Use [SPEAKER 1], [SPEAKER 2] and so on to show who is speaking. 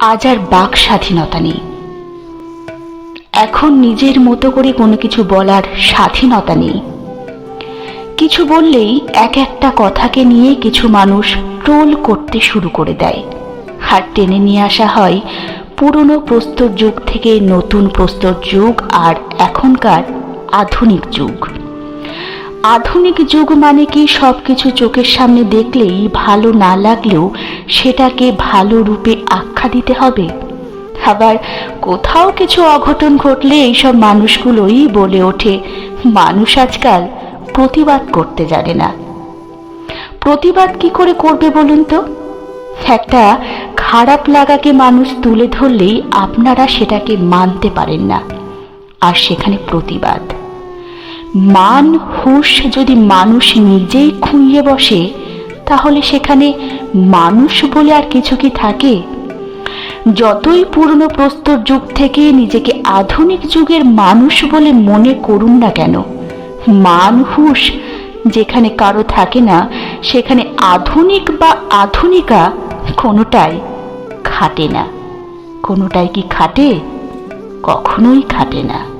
[SPEAKER 1] আজ আর বাক স্বাধীনতা নেই। এখন নিজের মতো করে কোনো কিছু বলার স্বাধীনতা নেই। কিছু বললেই এক একটা কথাকে নিয়ে কিছু মানুষ ট্রোল করতে শুরু করে দেয়। আর টেনে নিয়ে আসা হয় পুরনো প্রস্তর যুগ থেকে নতুন প্রস্তর যুগ আর এখনকার আধুনিক যুগ। আধুনিক যুগ মানে কি সব কিছু চোখের সামনে দেখলেই ভালো না লাগলেও সেটাকে ভালো রূপে আখ্যা দিতে হবে। আবার কোথাও কিছু অঘটন ঘটলে এইসব মানুষগুলোই বলে ওঠে, মানুষ আজকাল প্রতিবাদ করতে জানে না। প্রতিবাদ কি করে করবে বলুন তো? একটা খারাপ লাগাকে মানুষ তুলে ধরলেই আপনারা সেটাকে মানতে পারেন না, আর সেখানে প্রতিবাদ। মান হুশ যদি মানুষ নিজেই খুঁইয়ে বসে, তাহলে সেখানে মানুষ বলে আর কিছু কি থাকে? যতই পুরনো প্রস্তর যুগ থেকে নিজেকে আধুনিক যুগের মানুষ বলে মনে করুন না কেন, মান হুশ যেখানে কারও থাকে না, সেখানে আধুনিক বা আধুনিকা কোনোটাই খাটে না। কোনোটাই কি খাটে? কখনোই খাটে না।